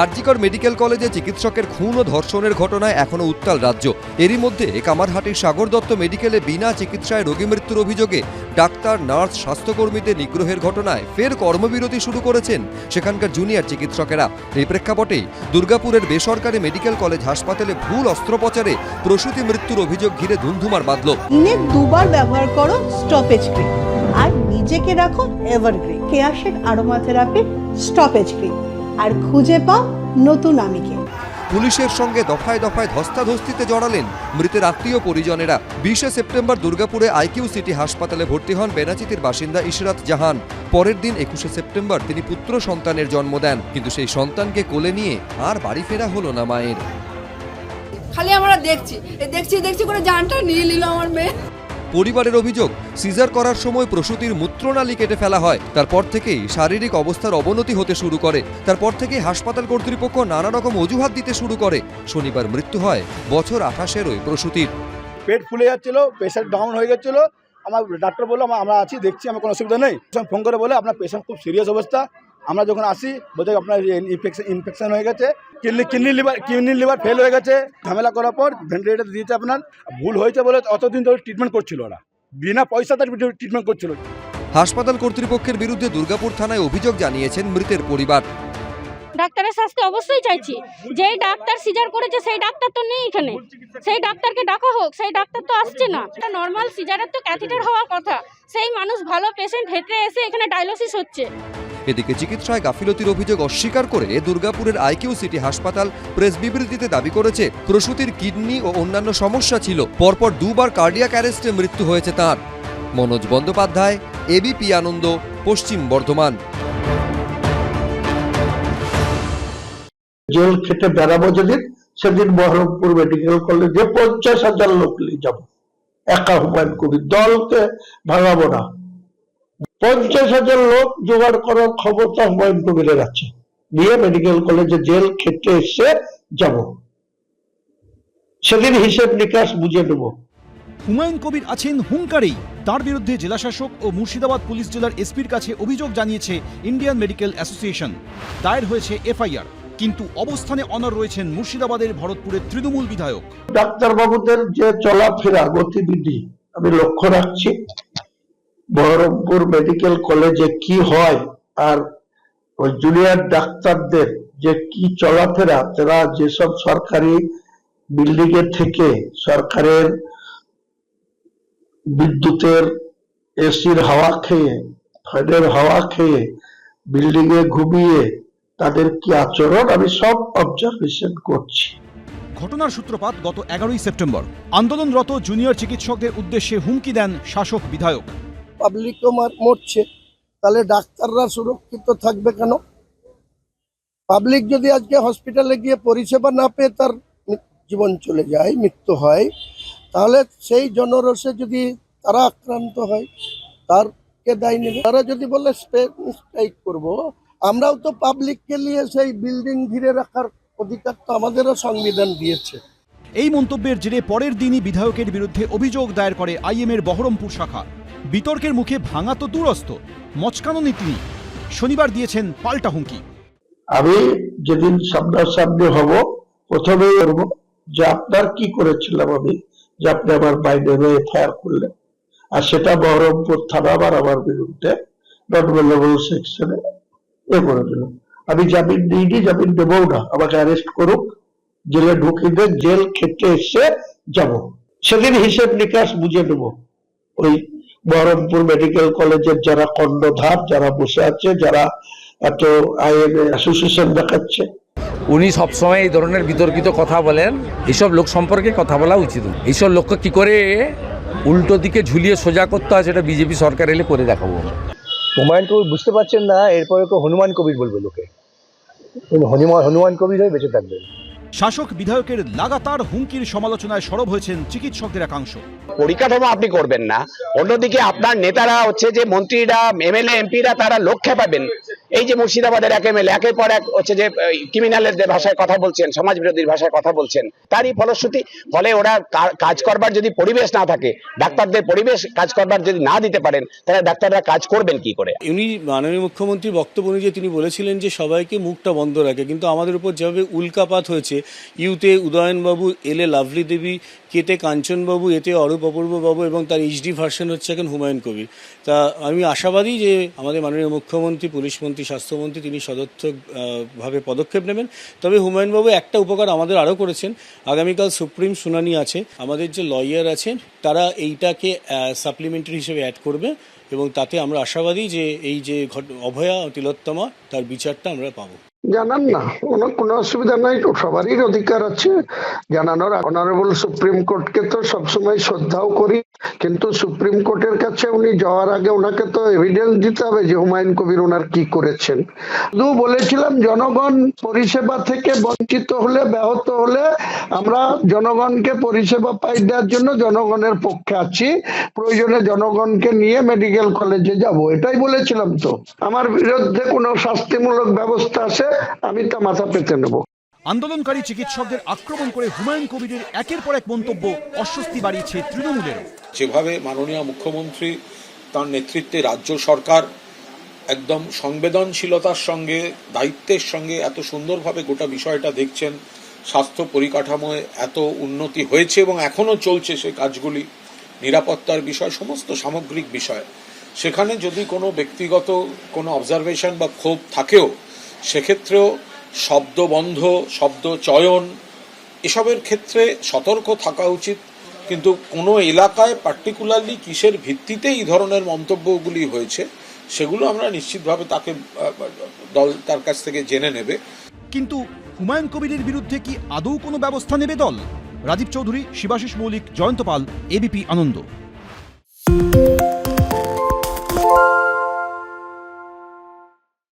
RG Kar medical কলেজে চিকিৎসকের খুন ও ধর্ষণের ঘটনায় এখনও উত্তাল রাজ্য। এরই মধ্যে কামারহাটির সাগর দত্ত মেডিকেলে বিনা চিকিৎসায় রোগী মৃত্যুর অভিযোগে ডাক্তার, নার্স, স্বাস্থ্যকর্মীদের নিগ্রহের ঘটনায় ফের কর্মবিরতি শুরু করেছেন সেখানকার জুনিয়র চিকিৎসকেরা। এই প্রেক্ষাপটেই দুর্গাপুরের বেসরকারি মেডিকেল কলেজ হাসপাতালে ভুল অস্ত্রোপচারে প্রসূতি মৃত্যুর অভিযোগ ঘিরে ধুন্ধুমার বাঁধল দুবার ব্যবহার করো স্টপেজ ক্রিম আর নিজেকে রাখো এভারগ্রিন কেয়াশেক আরোমা স্টপেজ ক্রিম আর খুঁজে পাও নতুন আমিকে। পুলিশের সঙ্গে দফায় দফায় ধস্তাধস্তিতে জড়ালেন মৃতের আত্মীয় পরিজনেরা। বিশে সেপ্টেম্বর দুর্গাপুরে আইকিউ সিটি হাসপাতালে ভর্তি হন বেনাচিতির বাসিন্দা ইশরাত জাহান। পরের দিন একুশে সেপ্টেম্বর তিনি পুত্র সন্তানের জন্ম দেন কিন্তু সেই সন্তানকে কোলে নিয়ে আর বাড়ি ফেরা হলো না মায়ের। খালি আমরা দেখছি দেখছি দেখছি করে জানটা নিয়ে নিল আমার মেয়ে। পরিবারের অভিযোগ, সিজার করার সময় প্রসূতির মূত্রনালী কেটে ফেলা হয়। তারপর থেকেই শারীরিক অবস্থার অবনতি হতে শুরু করে। তারপর থেকেই হাসপাতাল কর্তৃপক্ষ নানা রকম অজুহাত দিতে শুরু করে। শনিবার মৃত্যু হয় বছর আঠাশের ওই প্রসূতির। পেট ফুলে যাচ্ছিল প্রেশার ডাউন হয়ে যাচ্ছিল আমার ডাক্তার বলল, আমরা আছি, দেখছি, আমার কোনো অসুবিধা নেই। ফোন করে বলে, আপনার পেশেন্ট খুব সিরিয়াস অবস্থা। আমরা যখন আসি বলতে আপনার ইনফেকশন ইনফেকশন হয়ে গেছে kidney kidney liver kidney liver fail হয়ে গেছে ঝামেলা করার পর ভেন্টিলেটার দিয়েছে আপনার ভুল হয়েছে বলে অতদিন ধরে ট্রিটমেন্ট করছিল ওরা। বিনা পয়সাতে ট্রিটমেন্ট করছিল। হাসপাতাল কর্তৃপক্ষের বিরুদ্ধে দুর্গাপুর থানায় অভিযোগ জানিয়েছেন মৃতের পরিবার। ডাক্তারের শাস্তি অবশ্যই চাইছি। যেই ডাক্তার সিজার করেছে সেই ডাক্তার তো নেই এখানে। সেই ডাক্তারকে ডাকা হোক সেই ডাক্তার তো আসছে না। এটা নর্মাল সিজারের তো ক্যাথিটার হওয়ার কথা। সেই মানুষ ভালো পেশেন্ট হেঁটে এসে এখানে ডায়ালিসিস হচ্ছে। এদিকে চিকিৎসায় গাফিলতির অভিযোগ অস্বীকার করে দুর্গাপুরের আইকিউ সিটি হাসপাতাল প্রেস বিবৃতিতে দাবি করেছে, প্রসূতির কিডনি ও অন্যান্য সমস্যা ছিল। পরপর দুবার কার্ডিয়াক অ্যারেস্টে মৃত্যু হয়েছে তার। মনোজ বন্দ্যোপাধ্যায় এবিপি আনন্দ, পশ্চিম বর্ধমান। জেল খেটে বেড়াবো যেদিন, সেদিন বহরমপুর মেডিকেল কলেজে পঞ্চাশ হাজার লোক নিয়ে যাব। একা হুমায়ুন কবির দলকে ভাঙাবো না। পঞ্চাশ হাজার লোক জোগাড় করার ক্ষমতা হুমায়ুন কবিরের আছে। নিয়ে মেডিকেল কলেজে জেল খেটে এসে যাব। সেদিন হিসেব নিকাশ বুঝে নেব হুমায়ুন কবির আছেন হুঙ্কারেই তার বিরুদ্ধে জেলাশাসক ও মুর্শিদাবাদ পুলিশ জেলার এসপির কাছে অভিযোগ জানিয়েছে ইন্ডিয়ান মেডিকেল অ্যাসোসিয়েশন। দায়ের হয়েছে এফআইআর। কিন্তু অবস্থানে অনর রয়েছেন মুর্শিদাবাদের ভরতপুরের তৃণমূল বিধায়ক। ডাক্তারবাবুদের যে চলাফেরা গতিবিধি আমি লক্ষ্য রাখছি। বহরমপুর মেডিকেল কলেজে কি হয় আর ওই জুনিয়র ডাক্তারদের যে কি চলাফেরা, তারা যেসব সরকারি বিল্ডিং এর থেকে সরকারের বিদ্যুতের এসির হাওয়া খেয়ে, ফ্যানের হাওয়া খেয়ে বিল্ডিং এ ঘুমিয়ে তাদের কি আচরণ? আমি সব অবজারভেশন করছি। ঘটনার সূত্রপাত গত এগারোই সেপ্টেম্বর। আন্দোলনরত জুনিয়র চিকিৎসকদের উদ্দেশ্যে হুমকি দেন শাসক বিধায়ক। পাবলিকও মরছে, তাহলে ডাক্তাররা সুরক্ষিত থাকবে কেন? পাবলিক যদি আজকে হসপিটালে গিয়ে পরিষেবা না পেয়ে তার জীবন চলে যায়, মৃত্যু হয়, তাহলে সেই জনরসে যদি তারা আক্রান্ত হয় তার কে দায় নেবে। তারা যদি বলে স্ট্রাইক করব। আমরাও তো পাবলিককে নিয়ে সেই বিল্ডিং ঘিরে রাখার অধিকার তো আমাদেরও সংবিধান দিয়েছে। এই মন্তব্যের জেরে পরের দিনই বিধায়কের বিরুদ্ধে অভিযোগ দায়ের করে আইএমের বহরমপুর শাখা। বিতর্কের মুখে ভাঙা তো দূরস্থ মচকানোনি তিনি। শনিবার দিয়েছেন পাল্টা হুমকি। আমি যেদিন সামনাসামনি হব, প্রথমেই করব যে আপনার কি করেছিলাম আমি, যে আপনি আমার বাইরে এফআইআর করলেন। আর সেটা বহরমপুর থানা আবার আমার বিরুদ্ধে নট ভেলেবল সেকশনে এ করে দিল। আমি জামিন নিইনি, জামিন দেবও না। আমাকে অ্যারেস্ট করুক, জেলে ঢুকিয়ে জেল খেতে এসে যাব। সেদিন হিসেব নিকাশ বুঝে নেব। ওই বহরমপুর মেডিকেল কলেজের যারা কর্ণধার যারা বসে আছে যারা এত আইএম অ্যাসোসিয়েশন দেখাচ্ছে। উনি সবসময় এই ধরনের বিতর্কিত কথা বলেন। এইসব লোক সম্পর্কে কথা বলা উচিত। নয়। এইসব লোককে কি করে উল্টো দিকে ঝুলিয়ে সোজা করতে হয় সেটা বিজেপি সরকার এলে করে দেখাবো। হুমায়ুন কবির বুঝতে পারছেন না এরপরে তো হনুমান কবির বলবে লোকে। হনুমান হনুমান কবির হয়ে বেঁচে থাকবেন। শাসক বিধায়কের লাগাতার হুমকির সমালোচনায় সরব হয়েছেন চিকিৎসকদের একাংশ। পরিকাঠামো আপনি করবেন না। অন্যদিকে আপনার নেতারা হচ্ছে যে মন্ত্রীরা, এমএলএ, এমপিরা, তারা লক্ষ্যে খেপাবেন। এই যে মুর্শিদাবাদের এক এমএলএ একের পর এক হচ্ছে যে ক্রিমিনালদের ভাষায় কথা বলছেন সমাজ বিরোধীর ভাষায় কথা বলছেন, তারই ফলশ্রুতি, ফলে ওরা কাজ করবার যদি পরিবেশ না থাকে, ডাক্তারদের পরিবেশ কাজ করবার যদি না দিতে পারেন, তাহলে ডাক্তাররা কাজ করবেন কি করে? উনি মাননীয় মুখ্যমন্ত্রীর বক্তব্য অনুযায়ী তিনি বলেছিলেন যে, সবাইকে মুখটা বন্ধ রাখে, কিন্তু আমাদের উপর যেভাবে উল্কাপাত হয়েছে, ইউতে উদয়নবাবু, এলে লাভলি দেবী কেতে কাঞ্চনবাবু, এতে অরূপ অপূর্ববাবু এবং তার এইচডি ভার্সন হচ্ছে এখন হুমায়ুন কবির। তা আমি আশাবাদী যে আমাদের মাননীয় মুখ্যমন্ত্রী পুলিশমন্ত্রী স্বাস্থ্যমন্ত্রী তিনি সদর্থকভাবে পদক্ষেপ নেবেন। তবে হুমায়ুনবাবু একটা উপকার আমাদের আরও করেছেন। আগামীকাল সুপ্রিম শুনানি আছে। আমাদের যে লয়ার আছেন, তারা এইটাকে সাপ্লিমেন্টারি হিসেবে অ্যাড করবে এবং তাতে আমরা আশাবাদী যে এই যে অভয়া তিলোত্তমা, তার বিচারটা আমরা পাবো। জানান না। কোনো কোনো অসুবিধা নাই তো সবারই অধিকার আছে। জানানোর অনারেবল সুপ্রিম কোর্টকে তো সবসময় শ্রদ্ধাও করি, কিন্তু সুপ্রিম কোর্টের কাছে উনি যাওয়ার আগে ওনাকে তো এভিডেন্স দিতে হবে যে হুমায়ুন কবির ওনার কি করেছেন। শুধু বলেছিলাম, জনগণ পরিষেবা থেকে বঞ্চিত হলে, ব্যাহত হলে আমরা জনগণকে পরিষেবা পাই দেওয়ার জন্য জনগণের পক্ষে আছি। প্রয়োজনে জনগণকে নিয়ে মেডিকেল কলেজে যাব, এটাই বলেছিলাম তো। আমার বিরুদ্ধে কোনো শাস্তিমূলক ব্যবস্থা আছে আমি তা মাথা পেতে নেব। আন্দোলনকারী চিকিৎসকদের আক্রমণ করে হুমায়ুন কবিরের একের পর এক মন্তব্য অস্বস্তি বাড়িয়েছে তৃণমূলেরও। যেভাবে মাননীয় মুখ্যমন্ত্রী তার নেতৃত্বে রাজ্য সরকার একদম সংবেদনশীলতার সঙ্গে দায়িত্বের সঙ্গে এত সুন্দরভাবে গোটা বিষয়টা দেখছেন স্বাস্থ্য পরিকাঠামোয় এত উন্নতি হয়েছে এবং এখনও চলছে সেই কাজগুলি নিরাপত্তার বিষয় সমস্ত সামগ্রিক বিষয়। সেখানে যদি কোনো ব্যক্তিগত কোনো অবজারভেশন বা ক্ষোভ থাকেও সেক্ষেত্রেও শব্দ বন্ধ, শব্দ চয়ন, এসবের ক্ষেত্রে সতর্ক থাকা উচিত। কিন্তু কোনো এলাকায় পার্টিকুলারলি কিসের ভিত্তিতে এই ধরনের মন্তব্যগুলি হয়েছে, সেগুলো আমরা নিশ্চিতভাবে তাকে, দল তার কাছ থেকে জেনে নেবে। কিন্তু হুমায়ুন কবিরের বিরুদ্ধে কি আদৌ কোনো ব্যবস্থা নেবে দল? রাজীব চৌধুরী, শিবাশিস মৌলিক, জয়ন্ত পাল, এবিপি আনন্দ।